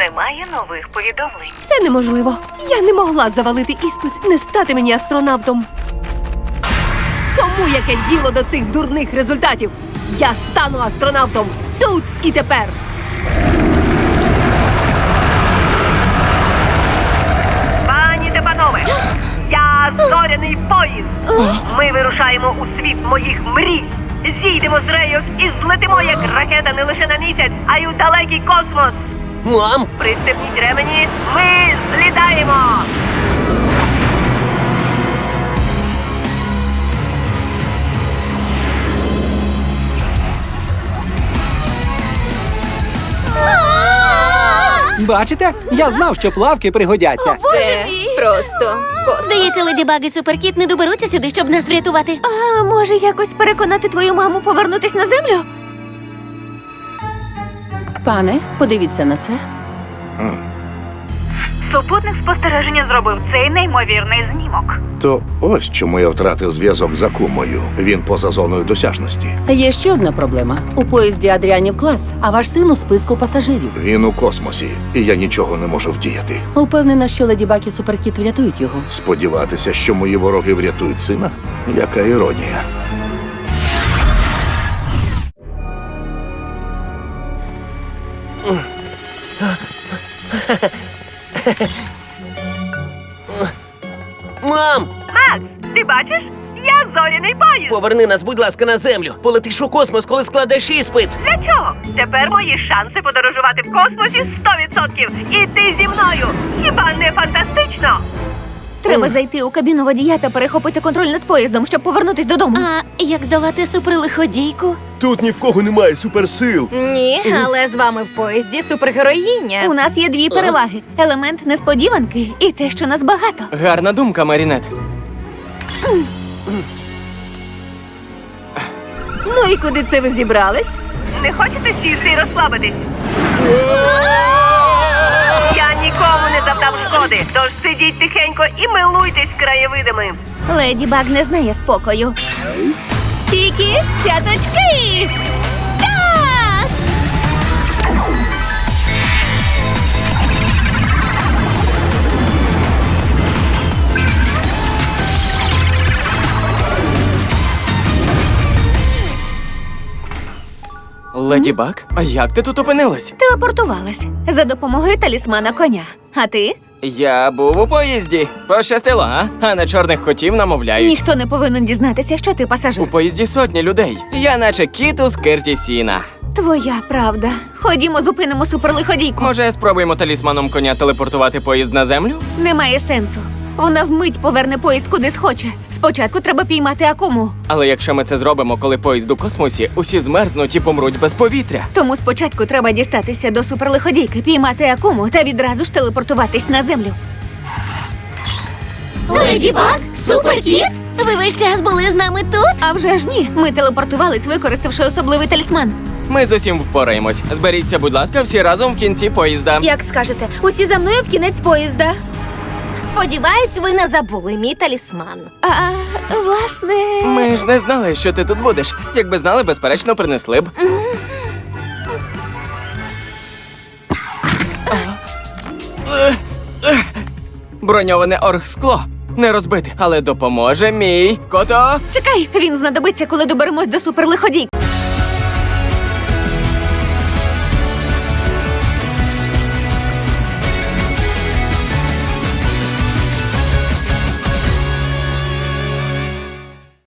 Немає нових повідомлень. Це неможливо. Я не могла завалити іспит, не стати мені астронавтом. Кому яке діло до цих дурних результатів? Я стану астронавтом тут і тепер. Пані та панове, я зоряний поїзд. Ми вирушаємо у світ моїх мрій. Зійдемо з рейок і злетимо як ракета не лише на місяць, а й у далекий космос. Мам, Пристебніть ремені, ми злітаємо. Бачите? Я знав, що плавки пригодяться. Це просто космос. Здається, леді Баг і Суперкіт не доберуться сюди, щоб нас врятувати. А може якось переконати твою маму повернутись на землю? Пане, подивіться на це. Супутник спостереження зробив цей неймовірний знімок. То ось чому я втратив зв'язок з Акумою. Він поза зоною досяжності. Є ще одна проблема. У поїзді Адріанів клас, а ваш син у списку пасажирів. Він у космосі, і я нічого не можу вдіяти. Упевнена, що леді Баг і Суперкіт врятують його. Сподіватися, що мої вороги врятують сина? Яка іронія. Мам, Макс, ти бачиш? Я зоряний поїзд. поверни нас, будь ласка, на землю. Полетиш у космос, коли складеш іспит. Для чого? Тепер мої шанси подорожувати в космосі 100%. І ти зі мною. Хіба не фантастично? Треба зайти у кабіну водія та перехопити контроль над поїздом, щоб повернутись додому. А як здолати суперлиходійку? Тут ні в кого немає суперсил. Ні, але з вами в поїзді супергероїня. У нас є дві переваги: елемент несподіванки і те, що нас багато. Гарна думка, Марінет. Ну і куди це ви зібрались? Не хочете сісти і розслабитись? Нікому не завдав шкоди, тож сидіть тихенько і милуйтесь краєвидами. Леді Баг не знає спокою. Тільки цяточки! Леді Баг, а як ти тут опинилась? Телепортувалась за допомогою талісмана коня. А ти? Я був у поїзді. Пощастило, а? А на чорних котів намовляють. Ніхто не повинен дізнатися, що ти пасажир. У поїзді сотні людей. Я наче кіт у скирті сіна. Твоя правда. Ходімо, зупинимо суперлиходійку. Може, спробуємо талісманом коня телепортувати поїзд на землю? Немає сенсу. Вона вмить поверне поїзд куди схоче. Спочатку треба піймати акуму. Але якщо ми це зробимо, коли поїзд у космосі, усі змерзнуть і помруть без повітря. Тому спочатку треба дістатися до суперлиходійки, піймати акуму та відразу ж телепортуватись на землю. Леді Баг? Суперкіт? Ви весь час були з нами тут? А вже ж ні, ми телепортувались, використавши особливий талісман. Ми з усім впораємось. Зберіться, будь ласка, всі разом в кінці поїзда. Як скажете, усі за мною в кінець поїзда. Сподіваюсь, ви не забули мій талісман. А, власне. Ми ж не знали, що ти тут будеш. Якби знали, безперечно, принесли б. Броньоване оргскло. Не розбите, але допоможе мій кото. Чекай, він знадобиться, коли доберемось до суперлиходійки.